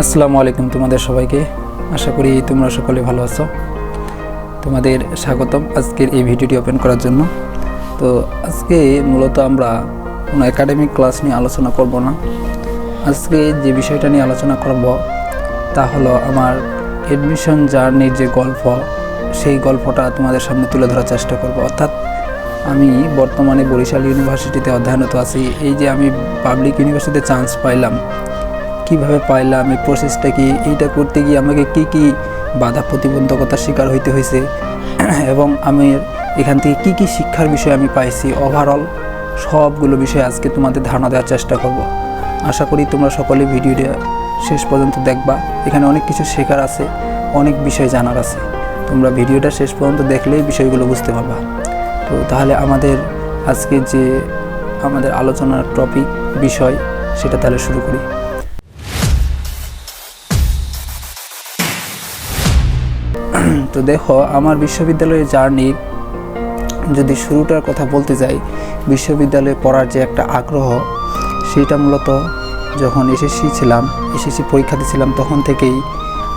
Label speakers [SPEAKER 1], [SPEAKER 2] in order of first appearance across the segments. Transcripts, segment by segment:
[SPEAKER 1] আসসালামু আলাইকুম তোমাদের সবাইকে। আশা করি তোমরা সকলে ভালো আছো। তোমাদের স্বাগতম আজকের এই ভিডিওটি ওপেন করার জন্য। তো আজকে মূলত আমরা কোনো একাডেমিক ক্লাস নিয়ে আলোচনা করব না। আজকে যে বিষয়টা নিয়ে আলোচনা করব, তা হলো আমার অ্যাডমিশন জার্নির যে গল্প, সেই গল্পটা তোমাদের সামনে তুলে ধরার চেষ্টা করব। অর্থাৎ আমি বর্তমানে বরিশাল ইউনিভার্সিটিতে অধ্যয়নরত আছি। এই যে আমি পাবলিক ইউনিভার্সিটিতে চান্স পাইলাম কীভাবে পাইলাম, এই প্রসেসটা কি? এইটা করতে গিয়ে আমাকে কি কি বাধা প্রতিবন্ধকতার শিকার হইতে হয়েছে এবং আমি এখান থেকে কি কি শিক্ষার বিষয় আমি পাইছি? ওভারঅল সবগুলো বিষয় আজকে তোমাদের ধারণা দেওয়ার চেষ্টা করব। আশা করি তোমরা সকলে ভিডিওটা শেষ পর্যন্ত দেখবা। এখানে অনেক কিছু শেখার আছে, অনেক বিষয় জানার আছে। তোমরা ভিডিওটা শেষ পর্যন্ত দেখলেই বিষয়গুলো বুঝতে পারবা। তো তাহলে আমাদের আজকে যে আমাদের আলোচনার টপিক বিষয়, সেটা তাহলে শুরু করি। দেখো, আমার বিশ্ববিদ্যালয়ের জার্নি যদি শুরুটার কথা বলতে যাই, বিশ্ববিদ্যালয়ে পড়ার যে একটা আগ্রহ সেইটা মূলত যখন এসএসসি ছিলাম, এসএসসি পরীক্ষা দিয়েছিলাম, তখন থেকেই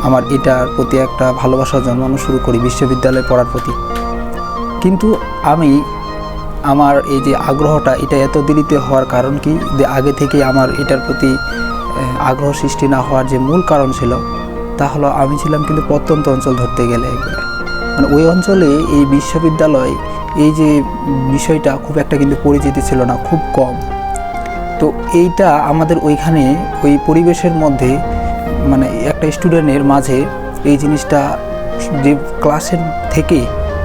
[SPEAKER 1] আমার এটার প্রতি একটা ভালোবাসা জন্মানো শুরু করি বিশ্ববিদ্যালয়ে পড়ার প্রতি। কিন্তু আমি আমার এই যে আগ্রহটা, এটা এত দেরিতে হওয়ার কারণ কি? যে আগে থেকেই আমার এটার প্রতি আগ্রহ সৃষ্টি না হওয়ার যে মূল কারণ ছিল তা হলো আমি ছিলাম কিন্তু প্রত্যন্ত অঞ্চল ধরতে গেলে মানে ওই অঞ্চলে এই বিশ্ববিদ্যালয়, এই যে বিষয়টা খুব একটা কিন্তু পরিচিতি ছিল না, খুব কম। তো এইটা আমাদের ওইখানে ওই পরিবেশের মধ্যে মানে একটা স্টুডেন্টের মাঝে এই জিনিসটা যে ক্লাসের থেকে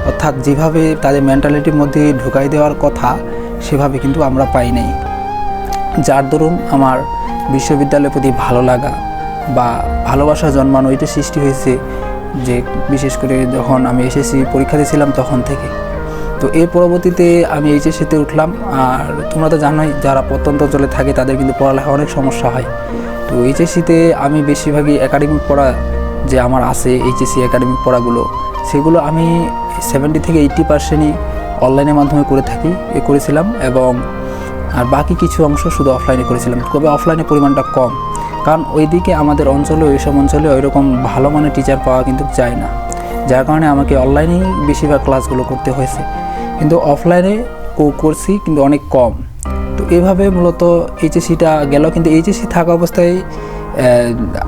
[SPEAKER 1] অর্থাৎ যেভাবে তাদের মেন্টালিটির মধ্যে ঢুকাই দেওয়ার কথা, সেভাবে কিন্তু আমরা পাই নাই। যার দরুন আমার বিশ্ববিদ্যালয়ের প্রতি ভালো লাগা। বা ভালোবাসা জন্মানো এটা সৃষ্টি হয়েছে যে বিশেষ করে যখন আমি এসএসসি পরীক্ষা দিয়েছিলাম তখন থেকে। তো এর পরবর্তীতে আমি এইচএসসিতে উঠলাম আর তোমরা তো জানোই যারা প্রত্যন্ত অঞ্চলে থাকে তাদের কিন্তু পড়ালেখা অনেক সমস্যা হয়। তো এইচএসসিতে আমি বেশিরভাগই একাডেমিক পড়া যে আমার আছে, এইচএসসি একাডেমিক পড়াগুলো, সেগুলো আমি সেভেন্টি থেকে এইট্টি পার্সেন্টই অনলাইনের মাধ্যমে করে থাকি, এ করেছিলাম এবং আর বাকি কিছু অংশ শুধু অফলাইনে করেছিলাম। তবে অফলাইনে পরিমাণটা কম। কারণ ওইদিকে আমাদের অঞ্চলে ওইসব অঞ্চলে ওইরকম ভালো মানের টিচার পাওয়া কিন্তু যায় না। যার কারণে আমাকে অনলাইনেই বেশিরভাগ ক্লাসগুলো করতে হয়েছে। কিন্তু অফলাইনে কো করছি কিন্তু অনেক কম। তো এভাবে মূলত এইচএসসিটা গেল। কিন্তু এইচএসসি থাকা অবস্থায়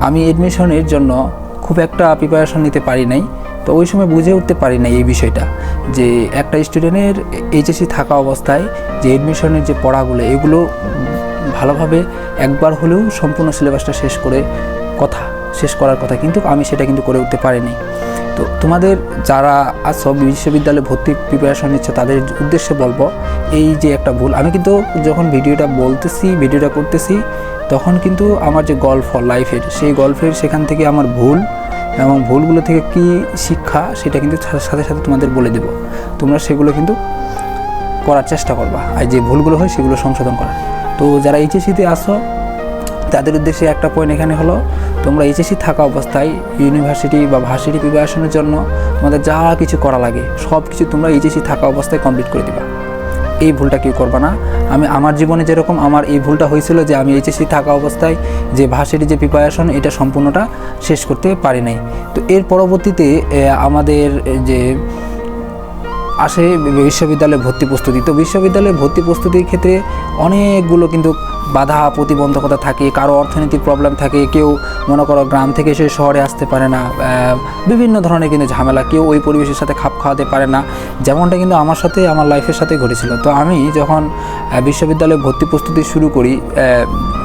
[SPEAKER 1] আমি এডমিশনের জন্য খুব একটা প্রিপারেশন নিতে পারি নাই। তো ওই সময় বুঝে উঠতে পারি না এই বিষয়টা। যে একটা স্টুডেন্টের এইচএসসি থাকা অবস্থায় যে এডমিশনের যে পড়াগুলো, এগুলো ভালোভাবে একবার হলেও সম্পূর্ণ সিলেবাসটা শেষ করে কথা, শেষ করার কথা, কিন্তু আমি সেটা কিন্তু করে উঠতে পারিনি। তো তোমাদের যারা আজ সব বিশ্ববিদ্যালয়ে ভর্তি প্রিপারেশন নিচ্ছে, তাদের উদ্দেশ্যে বলব, এই যে একটা ভুল, আমি কিন্তু যখন ভিডিওটা বলতেছি, ভিডিওটা করতেছি, তখন কিন্তু আমার যে গল্প লাইফের সেই গল্পের সেখান থেকে আমার ভুল এবং ভুলগুলো থেকে কি শিক্ষা, সেটা কিন্তু সাথে সাথে তোমাদের বলে দেব। তোমরা সেগুলো কিন্তু করার চেষ্টা করবা আর যে ভুলগুলো হয় সেগুলো সংশোধন করা তো যারা এইচএসিতে আসো তাদের উদ্দেশ্যে একটা পয়েন্ট এখানে হলো, তোমরা এইচএসসি থাকা অবস্থায় ইউনিভার্সিটি বা ভার্সিটি প্রিপারেশনের জন্য তোমাদের যা কিছু করা লাগে, সব কিছু তোমরা এইচএসসি থাকা অবস্থায় কমপ্লিট করে দিবা। এই ভুলটা কেউ করবা না। আমি আমার জীবনে যেরকম আমার এই ভুলটা হয়েছিল যে আমি এইচএসসি থাকা অবস্থায় যে ভার্সিটি যে প্রিপারেশন এটা সম্পূর্ণটা শেষ করতে পারি নাই। তো এর পরবর্তীতে আমাদের যে আসে বিশ্ববিদ্যালয়ে ভর্তি প্রস্তুতি। তো বিশ্ববিদ্যালয়ে ভর্তি প্রস্তুতির ক্ষেত্রে অনেকগুলো কিন্তু বাধা, প্রতিবন্ধকতা থাকে, কারও অর্থনৈতিক প্রবলেম থাকে, কেউ মনে করো গ্রাম থেকে এসে শহরে আসতে পারে না বিভিন্ন ধরনের কিন্তু ঝামেলা, কেউ ওই পরিবেশের সাথে খাপ খাওয়াতে পারে না, যেমনটা কিন্তু আমার সাথে, আমার লাইফের সাথে ঘটেছিল। তো আমি যখন বিশ্ববিদ্যালয়ে ভর্তি প্রস্তুতি শুরু করি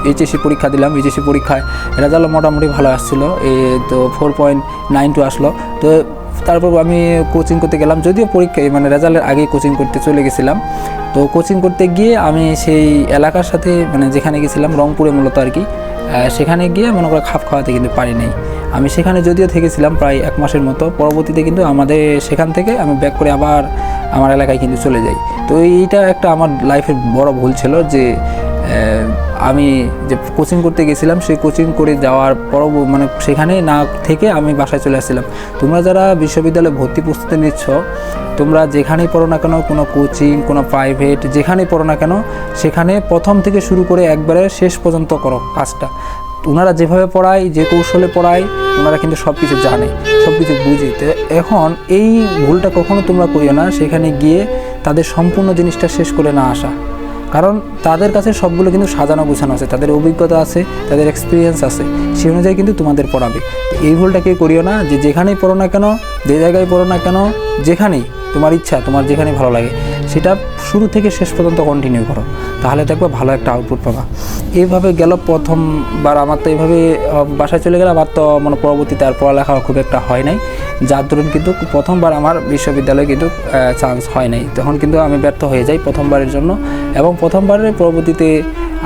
[SPEAKER 1] এইচএসসি পরীক্ষা দিলাম এইচএসসি পরীক্ষায় রেজাল্ট মোটামুটি ভালো আসছিল এ তো ফোর পয়েন্ট নাইন টু আসলো। তো তারপর আমি কোচিং করতে গেলাম, যদিও পরীক্ষায় মানে রেজাল্টের আগেই কোচিং করতে চলে গেছিলাম। তো কোচিং করতে গিয়ে আমি সেই এলাকার সাথে মানে যেখানে গেছিলাম, রংপুরে মূলত আর কি সেখানে গিয়ে মনে করে খাপ খাওয়াতে কিন্তু পারি নাই। আমি সেখানে যদিও থেকেছিলাম প্রায় এক মাসের মতো, পরবর্তীতে কিন্তু আমাদের সেখান থেকে আমি ব্যাক করে আবার আমার এলাকায় কিন্তু চলে যাই। তো এইটা একটা আমার লাইফের বড় ভুল ছিল যে আমি যে কোচিং করতে গেছিলাম, সেই কোচিং করে যাওয়ার পর মানে সেখানে না থেকে আমি বাসায় চলে আসছিলাম। তোমরা যারা বিশ্ববিদ্যালয়ে ভর্তি প্রস্তুতি নিচ্ছ, তোমরা যেখানেই পড়ো না কেন, কোনো কোচিং কোনো প্রাইভেট যেখানেই পড়ো না কেন, সেখানে প্রথম থেকে শুরু করে একবারে শেষ পর্যন্ত করো কাজটা। ওনারা যেভাবে পড়ায়, যে কৌশলে পড়ায়, ওনারা কিন্তু সব কিছু জানে সব কিছু বুঝে। তো এখন এই ভুলটা কখনো তোমরা করিও না, সেখানে গিয়ে তাদের সম্পূর্ণ জিনিসটা শেষ করে না আসা। কারণ তাদের কাছে সবগুলো কিন্তু সাজানো গোছানো আছে, তাদের অভিজ্ঞতা আছে, তাদের এক্সপিরিয়েন্স আছে সেই অনুযায়ী কিন্তু তোমাদের পড়াবে। এই ভুলটা কেউ করিও না, যে যেখানেই পড়ো না কেন, যে জায়গায় পড়ো না কেন, যেখানেই তোমার ইচ্ছা, তোমার যেখানে ভালো লাগে। সেটা শুরু থেকে শেষ পর্যন্ত কন্টিনিউ করো। তাহলে দেখব ভালো একটা আউটপুট পাবা। এইভাবে গেল প্রথমবার, আমার তো এইভাবে বাসায় চলে গেলাম আর তো মানে পরবর্তীতে আর পড়ালেখা খুব একটা হয় নাই। যার দরুন কিন্তু প্রথমবার আমার বিশ্ববিদ্যালয়ে কিন্তু চান্স হয় নাই। তখন কিন্তু আমি ব্যর্থ হয়ে যাই প্রথমবারের জন্য। এবং প্রথমবারের পরবর্তীতে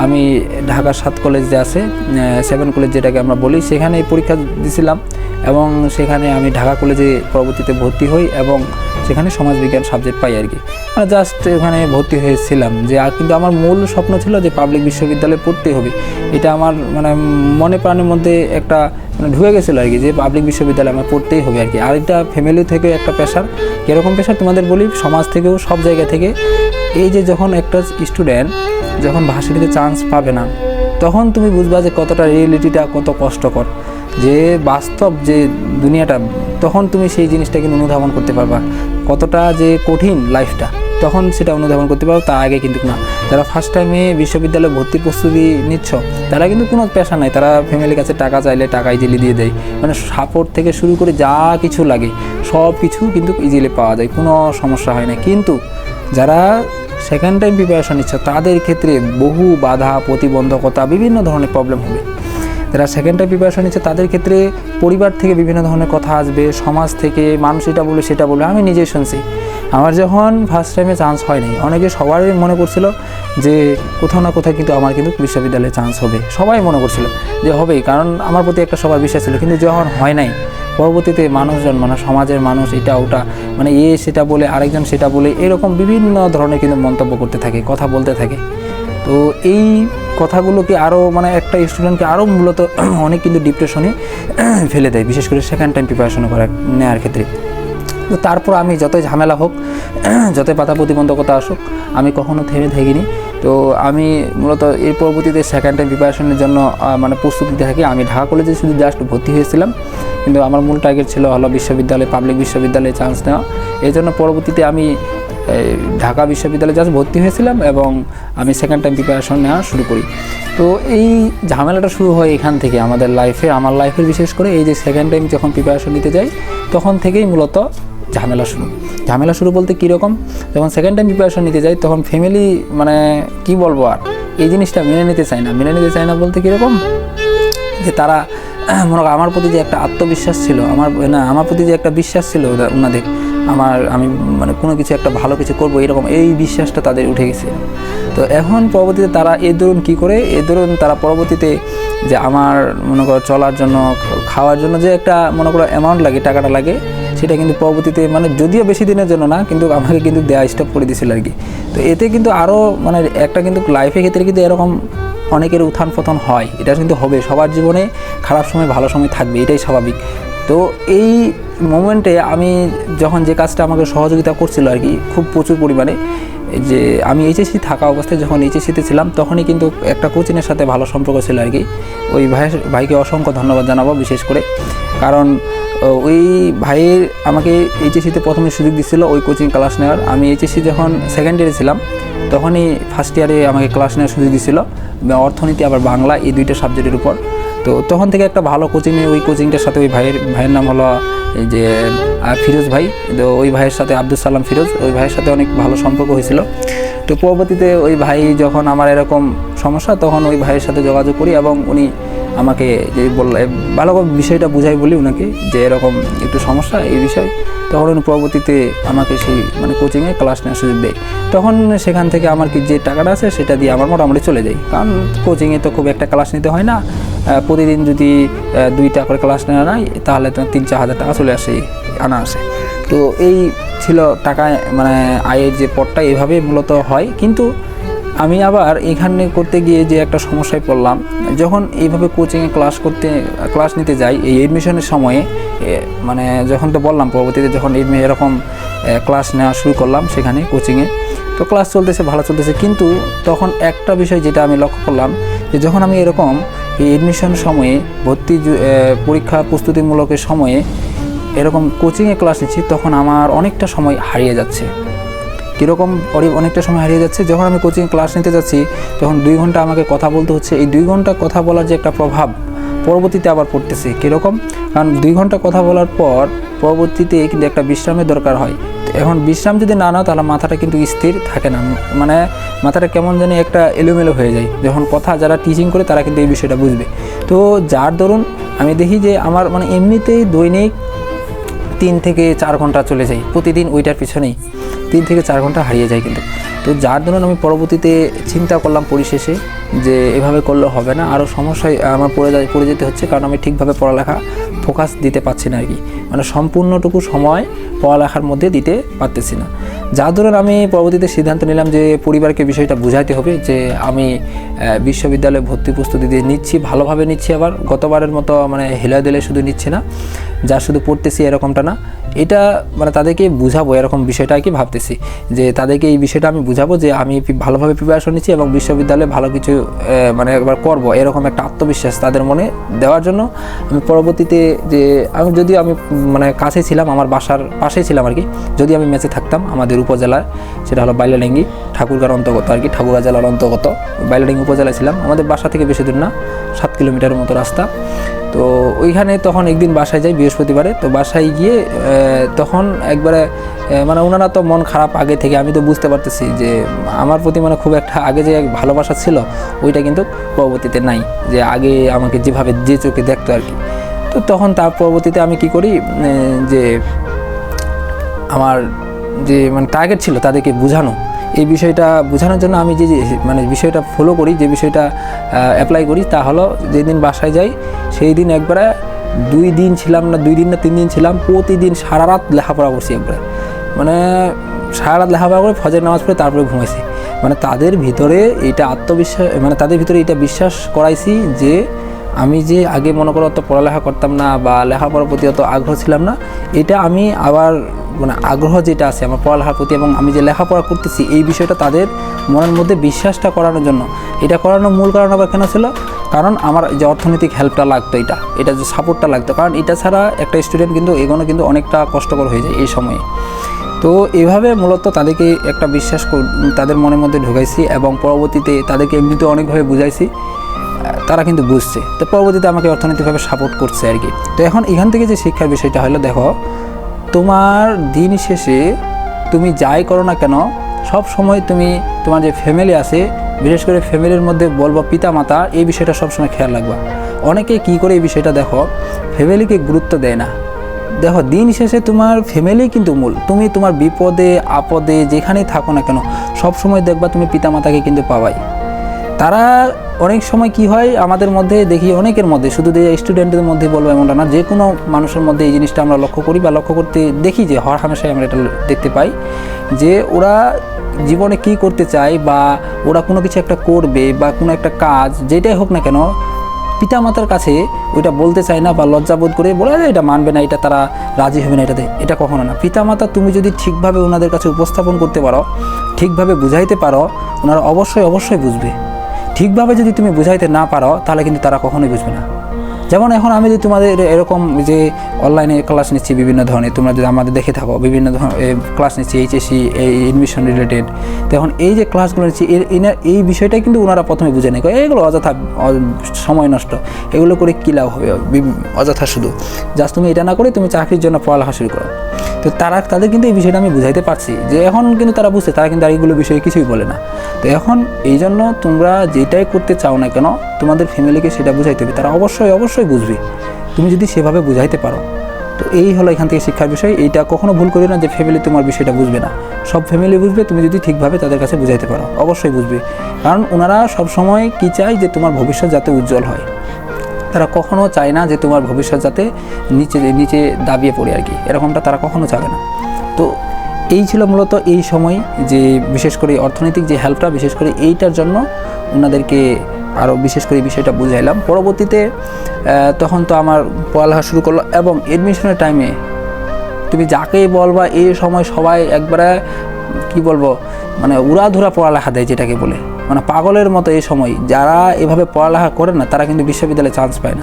[SPEAKER 1] আমি ঢাকা সাত কলেজ যে আছে সেভেন কলেজ যেটাকে আমরা বলি, সেখানে পরীক্ষা দিছিলাম। এবং সেখানে আমি ঢাকা কলেজে পরবর্তীতে ভর্তি হই এবং সেখানে সমাজবিজ্ঞান সাবজেক্ট পাই আর কি। মানে জাস্ট ওখানে ভর্তি হয়েছিলাম যে কিন্তু আমার মূল স্বপ্ন ছিল যে পাবলিক বিশ্ববিদ্যালয়ে পড়তে হবে। এটা আমার মানে মনে প্রাণের মধ্যে একটা মানে ঢুকে গেছিল আর কি যে পাবলিক বিশ্ববিদ্যালয়ে আমার পড়তেই হবে আর কি। আর এটা ফ্যামিলি থেকে একটা পেশার কীরকম পেশার তোমাদের বলি, সমাজ থেকেও, সব জায়গা থেকে। এই যে যখন একটা স্টুডেন্ট যখন ভার্সিটিতে চান্স পাবে না, তখন তুমি বুঝবা যে কতটা রিয়েলিটিটা কত কষ্টকর। যে বাস্তব যে দুনিয়াটা, তখন তুমি সেই জিনিসটাকে অনুধাবন করতে পারবা। কতটা যে কঠিন লাইফটা তখন সেটা অনুধাবন করতে পারো। তার আগে কিন্তু না। যারা ফার্স্ট টাইমে বিশ্ববিদ্যালয়ে ভর্তি প্রস্তুতি নিচ্ছ, তারা কিন্তু কোনো পেশা নাই। তারা ফ্যামিলির কাছে টাকা চাইলে টাকা ইজিলি দিয়ে দেয়। মানে সাপোর্ট থেকে শুরু করে যা কিছু লাগে, সব কিছু কিন্তু ইজিলি পাওয়া যায়। কোনো সমস্যা হয় না। কিন্তু যারা সেকেন্ড টাইম প্রিপারেশন নিচ্ছ, তাদের ক্ষেত্রে বহু বাধা, প্রতিবন্ধকতা, বিভিন্ন ধরনের প্রবলেম হবে। যারা সেকেন্ড টাইম প্রিপারেশন নিচ্ছে, তাদের ক্ষেত্রে পরিবার থেকে বিভিন্ন ধরনের কথা আসবে, সমাজ থেকে মানুষ এটা বলে সেটা বলে আমি নিজেই শুনছি। আমার যখন ফার্স্ট টাইমে চান্স হয়নি অনেকে সবারই মনে করছিল যে কোথাও না কোথাও কিন্তু আমার কিন্তু বিশ্ববিদ্যালয়ে চান্স হবে। সবাই মনে করছিল যে হবেই, কারণ আমার প্রতি একটা সবার বিশ্বাস ছিল। কিন্তু যখন হয় নাই, পরবর্তীতে মানুষজন মানে সমাজের মানুষ এটা, ওটা মানে এ সেটা বলে, আরেকজন সেটা বলে, এরকম বিভিন্ন ধরনের কিন্তু মন্তব্য করতে থাকে, কথা বলতে থাকে। তো এই কথাগুলোকে আরও মানে একটা স্টুডেন্টকে আরও মূলত অনেক কিন্তু ডিপ্রেশনে ফেলে দেয়, বিশেষ করে সেকেন্ড টাইম প্রিপারেশন করার নেওয়ার ক্ষেত্রে। তো তারপর আমি যতই ঝামেলা হোক, যতই পাতা প্রতিবন্ধকতা আসুক, আমি কখনো থেমে থাকিনি। তো আমি মূলত এর পরবর্তীতে সেকেন্ড টাইম প্রিপারেশনের জন্য মানে প্রস্তুতি থাকি। আমি ঢাকা কলেজে শুধু জাস্ট ভর্তি হয়েছিলাম। কিন্তু আমার মূল টার্গেট ছিল হলো বিশ্ববিদ্যালয়ে পাবলিক বিশ্ববিদ্যালয়ে চান্স নেওয়া। এই জন্য পরবর্তীতে আমি ঢাকা বিশ্ববিদ্যালয়ে জাস্ট ভর্তি হয়েছিলাম এবং আমি সেকেন্ড টাইম প্রিপারেশন নেওয়া শুরু করি। তো এই ঝামেলাটা শুরু হয় এখান থেকে আমাদের লাইফে আমার লাইফের বিশেষ করে এই যে সেকেন্ড টাইম যখন প্রিপারেশন নিতে যাই, তখন থেকেই মূলত ঝামেলা শুরু। ঝামেলা শুরু বলতে কীরকম যখন সেকেন্ড টাইম প্রিপারেশন নিতে যাই, তখন ফ্যামিলি মানে কি বলব আর? এই জিনিসটা মেনে নিতে চায় না। মেনে নিতে চায় না বলতে কীরকম যে তারা, মনে আমার প্রতি যে একটা আত্মবিশ্বাস ছিল, আমার, না, আমার প্রতি যে একটা বিশ্বাস ছিল ওনাদের আমার, আমি মানে কোনো কিছু একটা ভালো কিছু করব, এরকম এই বিশ্বাসটা তাদের উঠে গেছে। তো এখন পরবর্তীতে তারা এ ধরুন কী করে? এ ধরুন তারা পরবর্তীতে যে আমার মনে করো চলার জন্য, খাওয়ার জন্য যে একটা মনে করো অ্যামাউন্ট লাগে, টাকাটা লাগে, সেটা কিন্তু পরবর্তীতে মানে যদিও বেশি দিনের জন্য না, কিন্তু আমাকে কিন্তু দেওয়া স্টপ করে দিয়েছিল আর কি। তো এতে কিন্তু আরও মানে একটা কিন্তু লাইফের ক্ষেত্রে কিন্তু এরকম অনেকের উত্থান পতন হয়। এটা কিন্তু হবে। সবার জীবনে খারাপ সময় ভালো সময় থাকবে, এটাই স্বাভাবিক। তো এই মোমেন্টে আমি যখন যে কাজটা আমাকে সহযোগিতা করছিল আর কি, খুব প্রচুর পরিমাণে, যে আমি এইচএসসি থাকা অবস্থায় যখন এইচএসসিতে ছিলাম, তখনই কিন্তু একটা কোচিংয়ের সাথে ভালো সম্পর্ক ছিল আর কি। ওই ভাই, ভাইকে অসংখ্য ধন্যবাদ জানাব বিশেষ করে। কারণ ওই ভাইয়ের আমাকে এইচএসসিতে প্রথমে সুযোগ দিচ্ছিল ওই কোচিং ক্লাস নেওয়ার। আমি এইচএসসি যখন সেকেন্ড ইয়ারে ছিলাম, তখনই ফার্স্ট ইয়ারে আমাকে ক্লাস নেওয়ার সুযোগ দিচ্ছিল অর্থনীতি, আবার বাংলা, এই দুইটা সাবজেক্টের উপর। তো তখন থেকে একটা ভালো কোচিংয়ে ওই কোচিংটার সাথে ওই ভাইয়ের ভাইয়ের নাম হলো যে ফিরোজ ভাই। তো ওই ভাইয়ের সাথে আব্দুল সালাম ফিরোজ। ওই ভাইয়ের সাথে অনেক ভালো সম্পর্ক হয়েছিল। তো পরবর্তীতে ওই ভাই যখন আমার এরকম সমস্যা, তখন ওই ভাইয়ের সাথে যোগাযোগ করি এবং উনি আমাকে যে বলল, ভালো বিষয়টা বুঝাই বলি ওনাকে, যে এরকম একটু সমস্যা এই বিষয়। তখন উনি পরবর্তীতে আমাকে সেই মানে কোচিংয়ে ক্লাস নেওয়ার সুযোগ দেয়। তখন সেখান থেকে আমার কি যে টাকাটা আছে সেটা দিয়ে আমার মোটামুটি চলে যায় কারণ কোচিংয়ে তো খুব একটা ক্লাস নিতে হয় না। প্রতিদিন যদি দুইটা করে ক্লাস নেওয়া নাই তাহলে তো তিন, চার হাজার টাকা চলে আসে, আনা আসে। তো এই ছিল টাকা মানে আয়ের যে পথটা এভাবে মূলত হয়। কিন্তু আমি আবার এখানে করতে গিয়ে যে একটা সমস্যায় পড়লাম, যখন এইভাবে কোচিংয়ে ক্লাস করতে ক্লাস নিতে যাই, এই এডমিশনের সময়ে মানে যখন তো বললাম পরবর্তীতে যখন এরকম ক্লাস নেওয়া শুরু করলাম সেখানে কোচিংয়ে তো ক্লাস চলতেছে, ভালো চলতেছে, কিন্তু তখন একটা বিষয় যেটা আমি লক্ষ্য করলাম, যে যখন আমি এরকম এই এডমিশন সময়ে ভর্তি পরীক্ষা প্রস্তুতিমূলকের সময়ে এরকম কোচিংয়ে ক্লাস নিচ্ছি, তখন আমার অনেকটা সময় হারিয়ে যাচ্ছে। কীরকম অনেকটা সময় হারিয়ে যাচ্ছে। যখন আমি কোচিং ক্লাস নিতে যাচ্ছি, তখন দুই ঘণ্টা আমাকে কথা বলতে হচ্ছে। এই দুই ঘণ্টা কথা বলার যে একটা প্রভাব, পরবর্তীতে আবার পড়তেছে। কীরকম? কারণ দুই ঘণ্টা কথা বলার পর, পরবর্তীতে কিন্তু একটা বিশ্রামের দরকার হয়। এখন বিশ্রাম যদি না নাও, তাহলে মাথাটা কিন্তু স্থির থাকে না। মানে মাথাটা কেমন জানি একটা এলোমেলো হয়ে যায়। যখন কথা যারা টিচিং করে, তারা কিন্তু এই বিষয়টা বুঝবে। তো যার দরুন আমি দেখি যে আমার মানে এমনিতেই দৈনিক তিন থেকে চার ঘণ্টা চলে যায়। প্রতিদিন ওইটার পিছনেই। তিন থেকে চার ঘণ্টা হারিয়ে যায় কিন্তু। তো যার জন্য আমি পরবর্তীতে চিন্তা করলাম পরিশেষে যে এভাবে করলে হবে না। আরও সমস্যায় আমার পড়ে যায়, পড়ে যেতে হচ্ছে কারণ আমি ঠিকভাবে পড়ালেখা ফোকাস দিতে পারছি না আর কি। মানে সম্পূর্ণটুকু সময় পড়ালেখার মধ্যে দিতে পারতেছি না। যার ধরুন আমি পরবর্তীতে সিদ্ধান্ত নিলাম যে পরিবারকে বিষয়টা বুঝাইতে হবে, যে আমি বিশ্ববিদ্যালয়ে ভর্তি প্রস্তুতি দিয়ে নিচ্ছি, ভালোভাবে নিচ্ছি আবার, গতবারের মতো মানে হেলা দিলে শুধু নিচ্ছি না, যা শুধু পড়তেছি এরকমটা না। এটা মানে তাদেরকে বুঝাবো, এরকম বিষয়টা আর কি ভাবতেছি, যে তাদেরকে এই বিষয়টা আমি বুঝাবো যে আমি ভালোভাবে প্রিপারেশন নিচ্ছি এবং বিশ্ববিদ্যালয়ে ভালো কিছু মানে একবার করব, এরকম একটা আত্মবিশ্বাস তাদের মনে দেওয়ার জন্য আমি পরবর্তীতে যে, আমি যদি আমি মানে কাছে ছিলাম, আমার বাসার পাশেই ছিলাম আর কি, যদি আমি ম্যাচে থাকতাম, আমাদের উপজেলায়, সেটা হলো বাইলাডাঙ্গি ঠাকুরগাঁর অন্তর্গত, আর কি ঠাকুরগা জেলার অন্তর্গত। বাইলাডাঙ্গি উপজেলায় ছিলাম, আমাদের বাসা থেকে বেশি দূর না, সাত কিলোমিটারের মতো রাস্তা। তো ওইখানে তখন একদিন বাসায় যাই বৃহস্পতিবারে, তো বাসায় গিয়ে তখন একবারে মানে ওনারা তো মন খারাপ আগে থেকে, আমি তো বুঝতে পারতেছি যে আমার প্রতি মানে খুব একটা আগে যে ভালোবাসা ছিল, ওইটা কিন্তু পরবর্তীতে নাই, যে আগে আমাকে যেভাবে যে চোখে দেখতো আর কি। তো তখন তার পরবর্তীতে আমি কি করি যে আমার যে মানে টার্গেট ছিল তাদেরকে বোঝানো। এই বিষয়টা বোঝানোর জন্য আমি যে মানে বিষয়টা ফলো করি, যে বিষয়টা অ্যাপ্লাই করি, তা হলো যেদিন বাসায় যাই সেই দিন একবারে দুই দিন ছিলাম না, দুই দিন না তিন দিন ছিলাম, প্রতিদিন সারা রাত লেখাপড়া করছি একবারে। মানে সারা রাত লেখাপড়া করে ফজের নামাজ পড়ে তারপরে ঘুমাইছি। মানে তাদের ভিতরে এটা আত্মবিশ্বাস মানে তাদের ভিতরে এটা বিশ্বাস করাইছি যে আমি যে আগে মনে করো অত পড়ালেখা করতাম না বা লেখাপড়ার প্রতি অত আগ্রহ ছিলাম না, এটা আমি আবার মানে আগ্রহ যেটা আছে, আমার পড়ালেখার প্রতি এবং আমি যে লেখাপড়া করতেছি, এই বিষয়টা তাদের মনের মধ্যে বিশ্বাসটা করানোর জন্য। এটা করানোর মূল কারণ আবার কেন ছিল? কারণ আমার যে অর্থনৈতিক হেল্পটা লাগতো এটা এটা যে সাপোর্টটা লাগতো। কারণ এটা ছাড়া একটা স্টুডেন্ট কিন্তু এগোনো কিন্তু অনেকটা কষ্টকর হয়ে যায় এই সময়ে। তো এভাবে মূলত তাদেরকে একটা বিশ্বাস তাদের মনের মধ্যে ঢুকাইছি এবং পরবর্তীতে তাদেরকে এমনিতে অনেকভাবে বুঝাইছি। তারা কিন্তু বুঝছে। তো পরবর্তীতে আমাকে অর্থনৈতিকভাবে সাপোর্ট করছে আর কি। তো এখন এখান থেকে যে শিক্ষার বিষয়টা হলো, দেখো, তোমার দিন শেষে তুমি যাই করো না কেন, সব সময় তুমি, তোমার যে ফ্যামিলি আছে, বিশেষ করে ফ্যামিলির মধ্যে বলব পিতা মাতা এই বিষয়টা সবসময় খেয়াল রাখবা। অনেকে কি করে এই বিষয়টা, দেখো ফ্যামিলিকে গুরুত্ব দেয় না। দেখো, দিন শেষে তোমার ফ্যামিলি কিন্তু মূল। তুমি তোমার বিপদে, আপদে, যেখানেই থাকো না কেন, সব সময় দেখবা তুমি পিতামাতাকে কিন্তু পাবাই তারা অনেক সময় কি হয় আমাদের মধ্যে দেখি অনেকের মধ্যে শুধু যে স্টুডেন্টদের মধ্যে বলব এমনটা না যে কোনো মানুষের মধ্যে এই জিনিসটা আমরা লক্ষ্য করি বা লক্ষ্য করতে দেখি যে হর হামেশাই আমরা এটা দেখতে পাই যে ওরা জীবনে কি করতে চায় বা ওরা কোনো কিছু একটা করবে বা কোনো একটা কাজ যেটাই হোক না কেন পিতামাতার কাছে ওইটা বলতে চায় না বা লজ্জাবোধ করে বলে "আরে, এটা মানবে না এটা তারা রাজি হবে না এটাতে এটা কখনো না। পিতামাতা তুমি যদি ঠিকভাবে ওনাদের কাছে উপস্থাপন করতে পারো ঠিকভাবে বুঝাইতে পারো ওনারা অবশ্যই অবশ্যই বুঝবে। ঠিকভাবে যদি তুমি বুঝাইতে না পারো তাহলে কিন্তু তারা কখনোই বুঝবে না। যেমন এখন আমি যদি তোমাদের এরকম যে অনলাইনে ক্লাস নিচ্ছি বিভিন্ন ধরনের, তোমরা যদি আমাদের দেখে থাকো বিভিন্ন ধরনের ক্লাস নিচ্ছি এইচএসসি এই এডমিশন রিলেটেড তো এখন এই যে ক্লাসগুলো নিচ্ছি, এর এই বিষয়টাই কিন্তু ওনারা প্রথমে বুঝে নেয়। এগুলো অযথা সময় নষ্ট। এগুলো করে কী লাভ হবে? অযথা শুধু। জাস্ট তুমি এটা না করে তুমি চাকরির জন্য পড়ালেখা শুরু করো। তো তারা, তাদের কিন্তু এই বিষয়টা আমি বুঝাইতে পারছি যে এখন কিন্তু তারা বুঝছে, তারা কিন্তু আর এইগুলো বিষয়ে কিছুই বলে না। তো এখন এই জন্য তোমরা যেটাই করতে চাও না কেন, তোমাদের ফ্যামিলিকে সেটা বুঝাইতে হবে। তারা অবশ্যই অবশ্যই বুঝবে। তুমি যদি সেভাবে বুঝাইতে পারো। তো এই হলো এখান থেকে শিক্ষার বিষয়। এইটা কখনো ভুল করি না যে ফ্যামিলি তোমার বিষয়টা বুঝবে না। সব ফ্যামিলি বুঝবে, তুমি যদি ঠিকভাবে তাদের কাছে বুঝাইতে পারো, অবশ্যই বুঝবে। কারণ ওনারা সবসময় কী চায় যে তোমার ভবিষ্যৎ যাতে উজ্জ্বল হয়। তারা কখনো চায় না যে তোমার ভবিষ্যৎ যাতে নিচে নিচে দাবিয়ে পড়ে আর কি। এরকমটা তারা কখনো চাবে না। তো এই ছিল মূলত এই সময় যে বিশেষ করে অর্থনৈতিক যে হেল্পটা বিশেষ করে এইটার জন্য ওনাদেরকে আরও বিশেষ করে বিষয়টা বুঝাইলাম। পরবর্তীতে তখন তো আমার পড়ালেখা শুরু করল এবং এডমিশনের টাইমে তুমি যাকেই বলবা, এই সময় সবাই একবারে, কি বলব মানে উড়াধুরা পড়ালেখা দেয় যেটাকে বলে। মানে পাগলের মতো এই সময়। যারা এভাবে পড়ালেখা করে না, তারা কিন্তু বিশ্ববিদ্যালয়ে চান্স পায় না।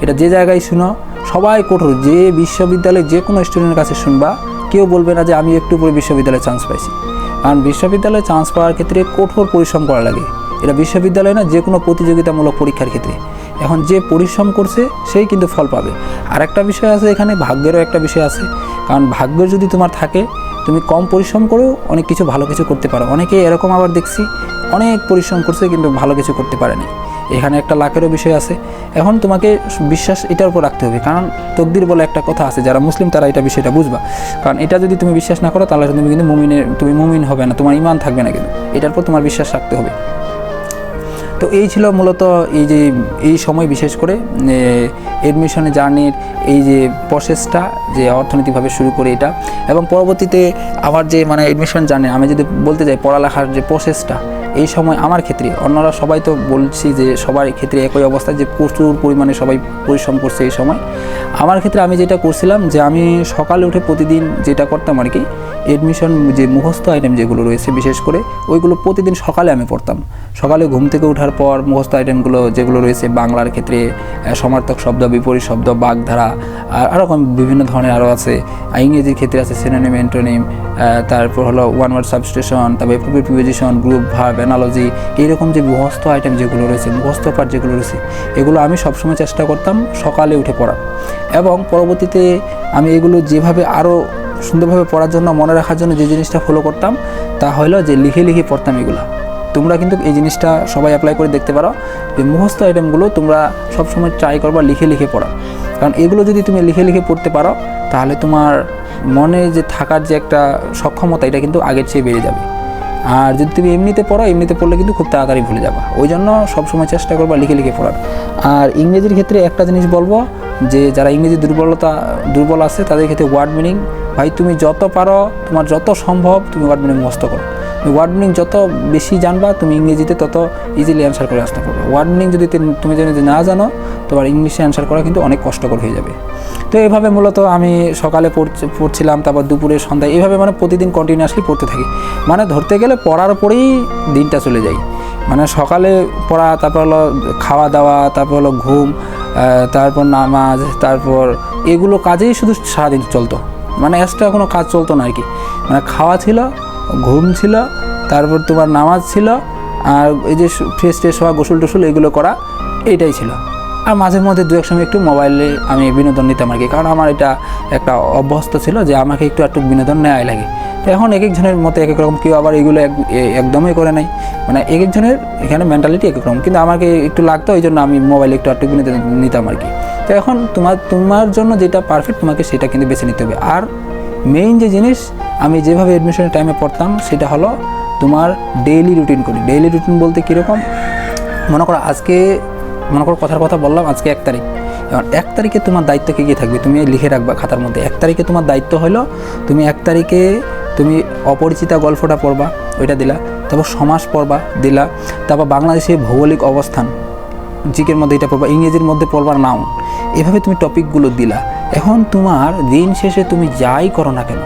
[SPEAKER 1] এটা যে জায়গায় শুনো, সবাই কঠোর। যে বিশ্ববিদ্যালয়ে যে কোনো স্টুডেন্টের কাছে শুনবা, কেউ বলবে না যে আমি একটু পরে বিশ্ববিদ্যালয়ে চান্স পাইছি। কারণ বিশ্ববিদ্যালয়ে চান্স পাওয়ার ক্ষেত্রে কঠোর পরিশ্রম করা লাগে। এটা বিশ্ববিদ্যালয় না যে কোনো প্রতিযোগিতামূলক পরীক্ষার ক্ষেত্রে। এখন যে পরিশ্রম করছে, সেই কিন্তু ফল পাবে। আর একটা বিষয় আছে এখানে, ভাগ্যেরও একটা বিষয় আছে। কারণ ভাগ্য যদি তোমার থাকে, তুমি কম পরিশ্রম করেও অনেক কিছু ভালো কিছু করতে পারো। অনেকে এরকম আবার দেখছি, অনেক পরিশ্রম করছে কিন্তু ভালো কিছু করতে পারেনি এখানে একটা লাখেরও বিষয় আছে। এখন তোমাকে বিশ্বাস এটার উপর রাখতে হবে। কারণ তকদির বলে একটা কথা আছে, যারা মুসলিম তারা এটা বিষয়টা বুঝবা। কারণ এটা যদি তুমি বিশ্বাস না করো, তাহলে তুমি কিন্তু মুমিনের, তুমি মুমিন হবে না, তোমার ইমান থাকবে না কিন্তু। এটার উপর তোমার বিশ্বাস রাখতে হবে। তো এই ছিল মূলত এই যে, এই সময় বিশেষ করে এডমিশনের জার্নির এই যে প্রসেসটা যে অর্থনৈতিকভাবে শুরু করে এটা। এবং পরবর্তীতে আমার যে মানে এডমিশন জার্নি আমি যদি বলতে যাই পড়ালেখার যে প্রসেসটা এই সময় আমার ক্ষেত্রে, অন্যরা সবাই তো বলছি যে সবার ক্ষেত্রে একই অবস্থা, যে প্রচুর পরিমাণে সবাই পরিশ্রম করছে এই সময়। আমার ক্ষেত্রে আমি যেটা করছিলাম যে আমি সকালে উঠে প্রতিদিন যেটা করতাম আর কি এডমিশন যে মুখস্থ আইটেম যেগুলো রয়েছে বিশেষ করে, ওইগুলো প্রতিদিন সকালে আমি পড়তাম। সকালে ঘুম থেকে ওঠার পর মুখস্থ আইটেমগুলো যেগুলো রয়েছে, বাংলার ক্ষেত্রে সমার্থক শব্দ, বিপরীত শব্দ, বাগধারা আর আরও বিভিন্ন ধরনের আরও আছে। ইংরেজির ক্ষেত্রে আছে সিনোনিম অ্যান্টোনিম তারপর হলো ওয়ান ওয়ার্ড সাবস্টেশন তারপর প্রিপোজিশন গ্রুপ ভার্ব অ্যানালজি এইরকম যে মুখস্থ আইটেম যেগুলো রয়েছে, মুখস্থ পাঠ যেগুলো রয়েছে, এগুলো আমি সবসময় চেষ্টা করতাম সকালে উঠে পড়া এবং পরবর্তীতে আমি এগুলো যেভাবে আরও সুন্দরভাবে পড়ার জন্য, মনে রাখার জন্য যে জিনিসটা ফলো করতাম, তা হলো যে লিখে লিখে পড়তাম এগুলো। তোমরা কিন্তু এই জিনিসটা সবাই অ্যাপ্লাই করে দেখতে পারো, যে মুখস্থ আইটেমগুলো তোমরা সবসময় ট্রাই করবা, লিখে লিখে পড়া। কারণ এগুলো যদি তুমি লিখে লিখে পড়তে পারো, তাহলে তোমার মনে যে থাকার যে একটা সক্ষমতা, এটা কিন্তু আগের চেয়ে বেড়ে যাবে। আর যদি তুমি এমনিতে পড়ো, এমনিতে পড়লে কিন্তু খুব তাড়াতাড়ি ভুলে যাবা। ওই জন্য সবসময় চেষ্টা করবা লিখে লিখে পড়ার। আর ইংরেজির ক্ষেত্রে একটা জিনিস বলব, যে যারা ইংরেজি দুর্বলতা, দুর্বল আছে, তাদের ক্ষেত্রে ওয়ার্ড মিনিং ভাই তুমি যত পারো, তোমার যত সম্ভব তুমি ওয়ার্ড মিনিং মস্ত করো। ওয়ার্ড মিনিং যত বেশি জানবা, তুমি ইংরেজিতে তত ইজিলি অ্যান্সার করে আসতে পারবে ওয়ার্ড মিনিং যদি তুমি যদি না জানো, তোমার ইংলিশে অ্যান্সার করা কিন্তু অনেক কষ্টকর হয়ে যাবে। তো এইভাবে মূলত আমি সকালে পড়ছি- পড়ছিলাম, তারপর দুপুরে সন্ধ্যায়। এইভাবে মানে প্রতিদিন কন্টিনিউয়াসলি পড়তে থাকি। মানে ধরতে গেলে পড়ার পরেই দিনটা চলে যায়। মানে সকালে পড়া, তারপর হলো খাওয়া দাওয়া তারপর হলো ঘুম তারপর নামাজ, তারপর এগুলো কাজেই শুধু সারাদিন চলতো। মানে এক্সট্রা কোনো কাজ চলতো না আর কি। মানে খাওয়া ছিল ঘুম ছিল, তারপর তোমার নামাজ ছিল, আর এই যে ফ্রেশ ট্রেশ হওয়া গোসল টোসল এগুলো করা এইটাই ছিল। আর মাঝে মধ্যে দু এক সময় একটু মোবাইলে আমি বিনোদন নিতাম আর কি কারণ আমার এটা একটা অভ্যস্ত ছিল যে আমাকে একটু একটু বিনোদন নেওয়াই লাগে। তো এখন এক একজনের মতো এক এক রকম কেউ আবার এগুলো এক- একদমই করে নাই। মানে এক একজনের এখানে মেন্টালিটি এক এক রকম কিন্তু আমাকে একটু লাগতো ওই জন্য আমি মোবাইলে একটু একটু বিনোদন নিতাম আর কি তো এখন তোমার তোমার জন্য যেটা পারফেক্ট তোমাকে সেটা কিন্তু বেছে নিতে হবে। আর মেইন যে জিনিস আমি যেভাবে অ্যাডমিশনের টাইমে পড়তাম, সেটা হলো তোমার ডেইলি রুটিন করি। ডেইলি রুটিন বলতে কীরকম? মনে করো আজকে, মনে করো কথার কথা বললাম, আজকে এক তারিখ। এবার এক তারিখে তোমার দায়িত্ব কী কী থাকবে? তুমি লিখে রাখবা খাতার মধ্যে। এক তারিখে তোমার দায়িত্ব হলো, তুমি এক তারিখে তুমি অপরিচিতা গল্পটা পড়বা, ওইটা দিলা। তারপর সমাস পড়বা, দিলা। তারপর বাংলাদেশের ভৌগোলিক অবস্থান, জিকের মধ্যে এটা পড়বা, ইংরেজির মধ্যে পড়বার নাউন এভাবে তুমি টপিকগুলো দিলা। এখন তোমার দিন শেষে তুমি যাই করো না কেন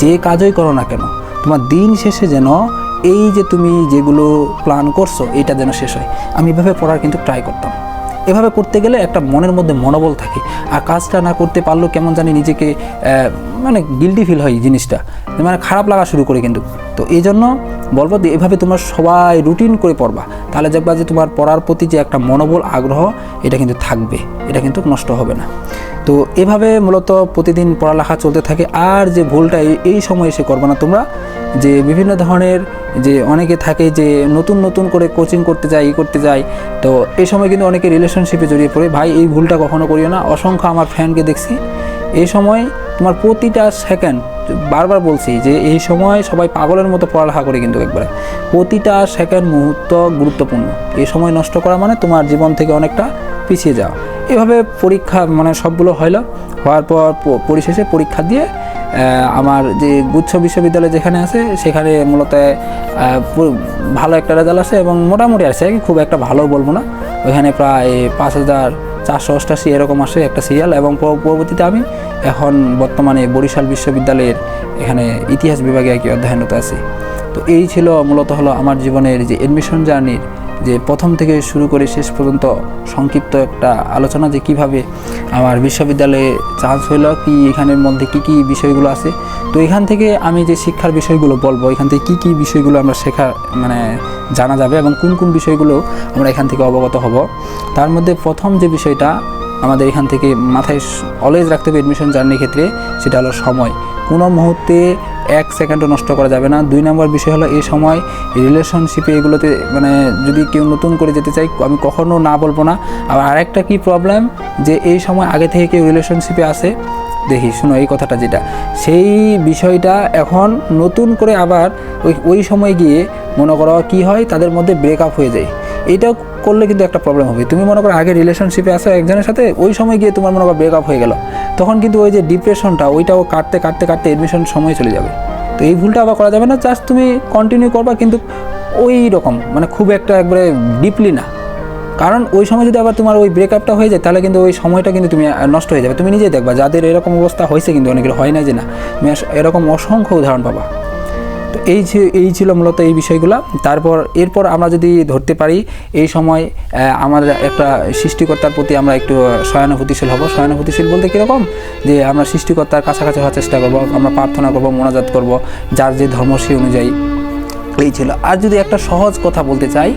[SPEAKER 1] যে কাজই করো না কেন, তোমার দিন শেষে যেন এই যে তুমি যেগুলো প্ল্যান করছ এটা যেন শেষ হয়। আমি এভাবে পড়ার কিন্তু ট্রাই করতাম। এভাবে করতে গেলে একটা মনের মধ্যে মনোবল থাকে। আর কাজটা না করতে পারলেও কেমন জানি নিজেকে মানে গিল্টি ফিল হয় জিনিসটা। মানে খারাপ লাগা শুরু করে কিন্তু। তো এই জন্য বলব যে এভাবে তোমার সবাই রুটিন করে পড়বা। তাহলে দেখবা যে তোমার পড়ার প্রতি যে একটা মনোবল, আগ্রহ, এটা কিন্তু থাকবে। এটা কিন্তু নষ্ট হবে না। তো এভাবে মূলত প্রতিদিন পড়ালেখা চলতে থাকে। আর যে ভুলটা এই- সময় এসে করবে না তোমরা, যে বিভিন্ন ধরনের যে অনেকে থাকে যে নতুন নতুন করে কোচিং করতে যায়, ই করতে যায়, তো এই সময় কিন্তু অনেকে রিলেশনশিপে জড়িয়ে পড়ে, ভাই, এই ভুলটা কখনো করিও না। অসংখ্য আমার ফ্যানকে দেখছি। এই সময় তোমার প্রতিটা সেকেন্ড বারবার বলছি যে এই সময় সবাই পাগলের মতো পড়ালেখা করে কিন্তু একবারে। প্রতিটা সেকেন্ড মুহূর্ত গুরুত্বপূর্ণ। এই সময় নষ্ট করা মানে তোমার জীবন থেকে অনেকটা পিছিয়ে যাওয়া। এভাবে পরীক্ষা মানে সবগুলো হইল হওয়ার পর পরিশেষে পরীক্ষা দিয়ে আমার যে গুচ্ছ বিশ্ববিদ্যালয় যেখানে আছে, সেখানে মূলত ভালো একটা রেজাল্ট আছে এবং মোটামুটি আছে খুব একটা ভালো বলব না। ওইখানে প্রায় পাঁচ হাজার চারশো অষ্টাশি এরকম আসে একটা সিরিয়াল এবং পর- পরবর্তীতে আমি এখন বর্তমানে বরিশাল বিশ্ববিদ্যালয়ের এখানে ইতিহাস বিভাগে আর কি অধ্যয়নরত আছি। তো এই ছিল মূলত হলো আমার জীবনের যে অ্যাডমিশন জার্নির যে প্রথম থেকে শুরু করে শেষ পর্যন্ত সংক্ষিপ্ত একটা আলোচনা যে কীভাবে আমার বিশ্ববিদ্যালয়ে চান্স হইল কি এখানের মধ্যে কি কি বিষয়গুলো আছে। তো এখান থেকে আমি যে শিক্ষার বিষয়গুলো বলব, এখান থেকে কি কি বিষয়গুলো আমরা শেখা মানে জানা যাবে এবং কোন কোন বিষয়গুলো আমরা এখান থেকে অবগত হব। তার মধ্যে প্রথম যে বিষয়টা আমাদের এখান থেকে মাথায় অলওয়েজ রাখতে হবে অ্যাডমিশন জার্নির ক্ষেত্রে, সেটা হলো সময়। কোনো মুহূর্তে এক সেকেন্ডও নষ্ট করা যাবে না। দুই নম্বর বিষয় হলো, এই সময় রিলেশনশিপে এগুলোতে মানে যদি কেউ নতুন করে যেতে চাই আমি কখনো না বলব না। আবার আরেকটা কি প্রবলেম যে এই সময় আগে থেকে কেউ রিলেশনশিপে আসে দেখি, শুনো, এই কথাটা যেটা। সেই বিষয়টা এখন নতুন করে আবার ওই ওই সময় গিয়ে মনে করো কি হয়, তাদের মধ্যে ব্রেকআপ হয়ে যায়। এইটাও করলে কিন্তু একটা প্রবলেম হবে। তুমি মনে করো আগে রিলেশনশিপে আসো একজনের সাথে, ওই সময় গিয়ে তোমার মনে করো ব্রেকআপ হয়ে গেল। তখন কিন্তু ওই যে ডিপ্রেশনটা ওইটাও কাটতে কাটতে কাটতে এডমিশন সময় চলে যাবে। তো এই ভুলটা আবার করা যাবে না জাস্ট তুমি কন্টিনিউ করবা, কিন্তু ওই রকম মানে খুব একটা একবারে ডিপলি না। কারণ ওই সময় যদি আবার তোমার ওই ব্রেকআপটা হয়ে যায়, তাহলে কিন্তু ওই সময়টা কিন্তু তুমি নষ্ট হয়ে যাবে। তুমি নিজেই দেখবা, যাদের এরকম অবস্থা হয়েছে কিন্তু অনেকের হয় না যে না, তুমি এরকম অসংখ্য উদাহরণ পাবা। তো এই এই ছিল মূলত এই বিষয়গুলো। তারপর, এরপর আমরা যদি ধরতে পারি, এই সময় আমাদের একটা সৃষ্টিকর্তার প্রতি আমরা একটু সহানুভূতিশীল হব। সহানুভূতিশীল বলতে কীরকম? যে আমরা সৃষ্টিকর্তার কাছাকাছি হওয়ার চেষ্টা করব, আমরা প্রার্থনা করব, মোনাজাত করব, যার যে ধর্ম সেই অনুযায়ী। এই ছিল। আর যদি একটা সহজ কথা বলতে চাই,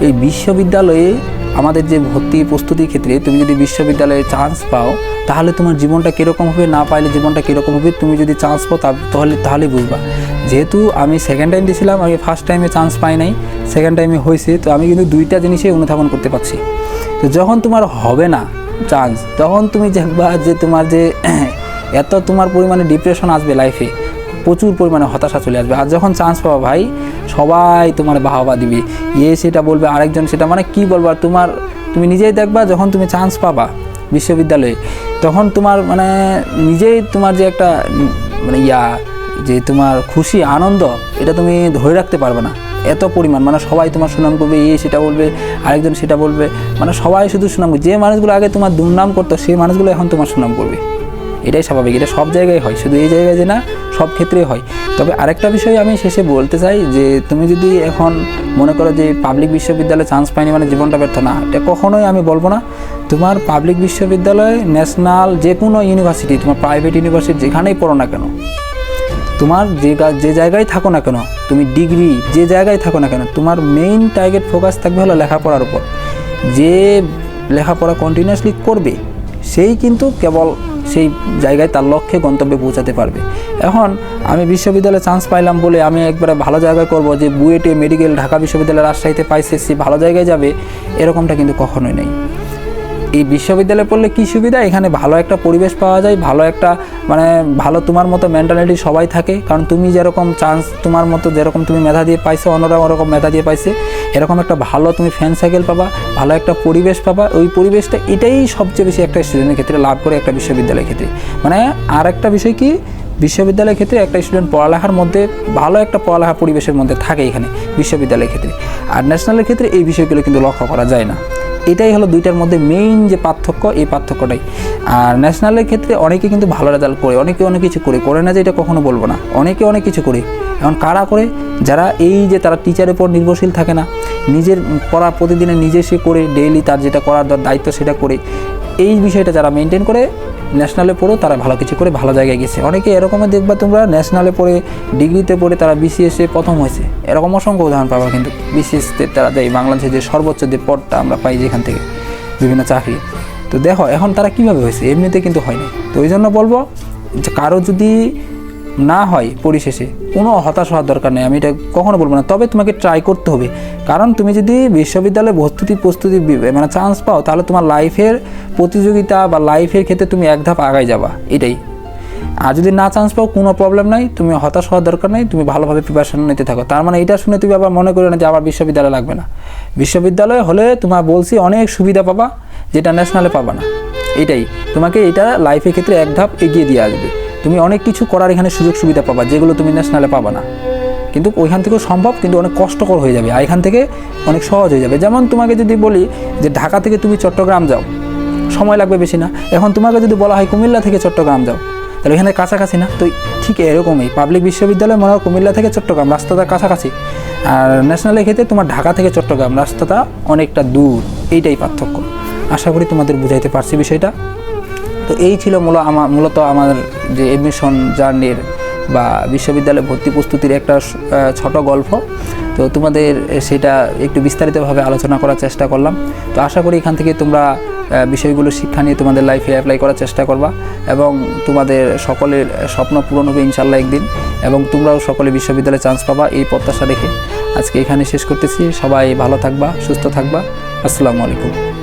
[SPEAKER 1] এই বিশ্ববিদ্যালয়ে আমাদের যে ভর্তি প্রস্তুতির ক্ষেত্রে তুমি যদি বিশ্ববিদ্যালয়ে চান্স পাও, তাহলে তোমার জীবনটা কীরকম হবে? না পাইলে জীবনটা কীরকম হবে? তুমি যদি চান্স পাও তাহলে তাহলে বুঝবা। যেহেতু আমি সেকেন্ড টাইম দিয়েছিলাম, আমি ফার্স্ট টাইমে চান্স পাই নাই সেকেন্ড টাইমে হয়েছে, তো আমি কিন্তু দুইটা জিনিসে অনুধাবন করতে পারছি। তো যখন তোমার হবে না চান্স তখন তুমি দেখবা যে তোমার যে এত তোমার পরিমাণে ডিপ্রেশন আসবে লাইফে প্রচুর পরিমাণে হতাশা চলে আসবে। আর যখন চান্স পাবা ভাই, সবাই তোমার বাহবা দিবে। ইয়ে সেটা বলবে, আরেকজন সেটা মানে কি বলব, আর তোমার, তুমি নিজেই দেখবা যখন তুমি চান্স পাবা বিশ্ববিদ্যালয়ে, তখন তোমার মানে নিজেই তোমার যে একটা মানে ইয়া যে তোমার খুশি, আনন্দ, এটা তুমি ধরে রাখতে পারবে না। এত পরিমাণ মানে সবাই তোমার সুনাম করবে ইয়ে সেটা বলবে, আরেকজন সেটা বলবে মানে সবাই শুধু সুনাম যে মানুষগুলো আগে তোমার দুর্নাম করতো, সেই মানুষগুলো এখন তোমার সুনাম করবে। এটাই স্বাভাবিক, এটা সব জায়গায় হয়, শুধু এই জায়গায় যে না, সব ক্ষেত্রেই হয়। তবে আরেকটা বিষয় আমি শেষে বলতে চাই, যে তুমি যদি এখন মনে করো যে পাবলিক বিশ্ববিদ্যালয়ে চান্স পাইনি মানে জীবনটা ব্যর্থ, না, এটা কখনোই আমি বলব না। তোমার পাবলিক বিশ্ববিদ্যালয় ন্যাশনাল যে কোনো ইউনিভার্সিটি তোমার প্রাইভেট ইউনিভার্সিটি যেখানেই পড়ো না কেন তোমার যে যে জায়গায় থাকো না কেন, তুমি ডিগ্রি যে জায়গায় থাকো না কেন, তোমার মেইন টার্গেট ফোকাস থাকবে হলো লেখাপড়ার উপর। যে লেখাপড়া কন্টিনিউয়াসলি করবে, সেই কিন্তু কেবল সেই জায়গায় তার লক্ষ্যে গন্তব্যে পৌঁছাতে পারবে। এখন আমি বিশ্ববিদ্যালয়ে চান্স পাইলাম বলে আমি একবারে ভালো জায়গায় করব যে বুয়েটে মেডিকেল ঢাকা বিশ্ববিদ্যালয় রাজশাহীতে পাইছে, সে ভালো জায়গায় যাবে, এরকমটা কিন্তু কখনোই নেই। এই বিশ্ববিদ্যালয়ে পড়লে কী সুবিধা? এখানে ভালো একটা পরিবেশ পাওয়া যায়, ভালো একটা মানে ভালো তোমার মতো মেন্টালিটি সবাই থাকে। কারণ তুমি যেরকম চান্স তোমার মতো যেরকম তুমি মেধা দিয়ে পাইছো অন্যরা ওরকম মেধা দিয়ে পাইছে, এরকম একটা ভালো তুমি ফ্যান সাইকেল পাবা, ভালো একটা পরিবেশ পাবা। ওই পরিবেশটা এটাই সবচেয়ে বেশি একটা স্টুডেন্টের ক্ষেত্রে লাভ করে একটা বিশ্ববিদ্যালয়ের ক্ষেত্রে। মানে আর একটা বিষয় কি? বিশ্ববিদ্যালয়ের ক্ষেত্রে একটা স্টুডেন্ট পড়ালেখার মধ্যে ভালো একটা পড়ালেখা পরিবেশের মধ্যে থাকে এখানে বিশ্ববিদ্যালয়ের ক্ষেত্রে। আর ন্যাশনালের ক্ষেত্রে এই বিষয়গুলো কিন্তু লক্ষ্য করা যায় না। এটাই হলো দুইটার মধ্যে মেইন যে পার্থক্য, এই পার্থক্যটাই। আর ন্যাশনালের ক্ষেত্রে অনেকে কিন্তু ভালো রেজাল্ট করে, অনেকে অনেক কিছু করে। করে না যে এটা কখনো বলব না, অনেকে অনেক কিছু করে। এখন কারা করে? যারা এই যে তারা টিচারের উপর নির্ভরশীল থাকে না। নিজের পড়া প্রতিদিনে নিজে সে করে ডেইলি তার যেটা করার দায়িত্ব সেটা করে। এই বিষয়টা যারা মেনটেন করে ন্যাশনালে পড়েও তারা ভালো কিছু করে ভালো জায়গায় গেছে। অনেকে এরকমও দেখবা তোমরা, ন্যাশনালে পড়ে, ডিগ্রিতে পড়ে তারা বিসিএসে প্রথম হয়েছে। এরকম অসংখ্য উদাহরণ পাবা কিন্তু বিসিএসতে তারা দেয়, বাংলাদেশে যে সর্বোচ্চ যে পদটা আমরা পাই যেখান থেকে, বিভিন্ন চাকরি। তো দেখো, এখন তারা কীভাবে হয়েছে? এমনিতে কিন্তু হয়নি তো ওই জন্য বলব যে কারও যদি না হয় পরিশেষে কোনো হতাশ হওয়ার দরকার নেই, আমি এটা কখনো বলব না। তবে তোমাকে ট্রাই করতে হবে। কারণ তুমি যদি বিশ্ববিদ্যালয়ে ভর্তি প্রস্তুতি মানে চান্স পাও, তাহলে তোমার লাইফের প্রতিযোগিতা বা লাইফের ক্ষেত্রে তুমি এক ধাপ আগায় যাবা। এটাই। আর যদি না চান্স পাও, কোনো প্রবলেম নাই, তুমি হতাশ হওয়ার দরকার নেই, তুমি ভালোভাবে প্রিপারেশন নিতে থাকো। তার মানে এটা শুনে তুমি আবার মনে করো না যে আবার বিশ্ববিদ্যালয় লাগবে না। বিশ্ববিদ্যালয় হলে তোমার বলছি অনেক সুবিধা পাবা, যেটা ন্যাশনালে পাবা না। এটাই। তোমাকে এটা লাইফের ক্ষেত্রে এক ধাপ এগিয়ে দিয়ে আসবে। তুমি অনেক কিছু করার এখানে সুযোগ সুবিধা পাবা, যেগুলো তুমি ন্যাশনালে পাবা না। কিন্তু ওইখান থেকেও সম্ভব, কিন্তু অনেক কষ্টকর হয়ে যাবে, আর এখান থেকে অনেক সহজ হয়ে যাবে। যেমন তোমাকে যদি বলি যে ঢাকা থেকে তুমি চট্টগ্রাম যাও, সময় লাগবে বেশি না। এখন তোমাকে যদি বলা হয় কুমিল্লা থেকে চট্টগ্রাম যাও, তাহলে এখানে কাছাকাছি না? তো ঠিক এরকমই পাবলিক বিশ্ববিদ্যালয় মনে হয় কুমিল্লা থেকে চট্টগ্রাম, রাস্তাটা কাছাকাছি। আর ন্যাশনালের ক্ষেত্রে তোমার ঢাকা থেকে চট্টগ্রাম, রাস্তাটা অনেকটা দূর, এইটাই পার্থক্য। আশা করি তোমাদের বুঝাইতে পারছি বিষয়টা। তো এই ছিল মূল আমার মূলত আমার যে এডমিশন জার্নির বা বিশ্ববিদ্যালয়ে ভর্তি প্রস্তুতির একটা ছোট গল্প। তো তোমাদের সেটা একটু বিস্তারিতভাবে আলোচনা করার চেষ্টা করলাম। তো আশা করি এখান থেকে তোমরা বিষয়গুলো শিক্ষা নিয়ে তোমাদের লাইফে অ্যাপ্লাই করার চেষ্টা করবা এবং তোমাদের সকলের স্বপ্ন পূরণ হবে ইনশাল্লাহ একদিন এবং তোমরাও সকলে বিশ্ববিদ্যালয়ে চান্স পাবা এই প্রত্যাশা রেখে। আজকে এখানে শেষ করতেছি। সবাই ভালো থাকবা, সুস্থ থাকবা। আসসালামু আলাইকুম।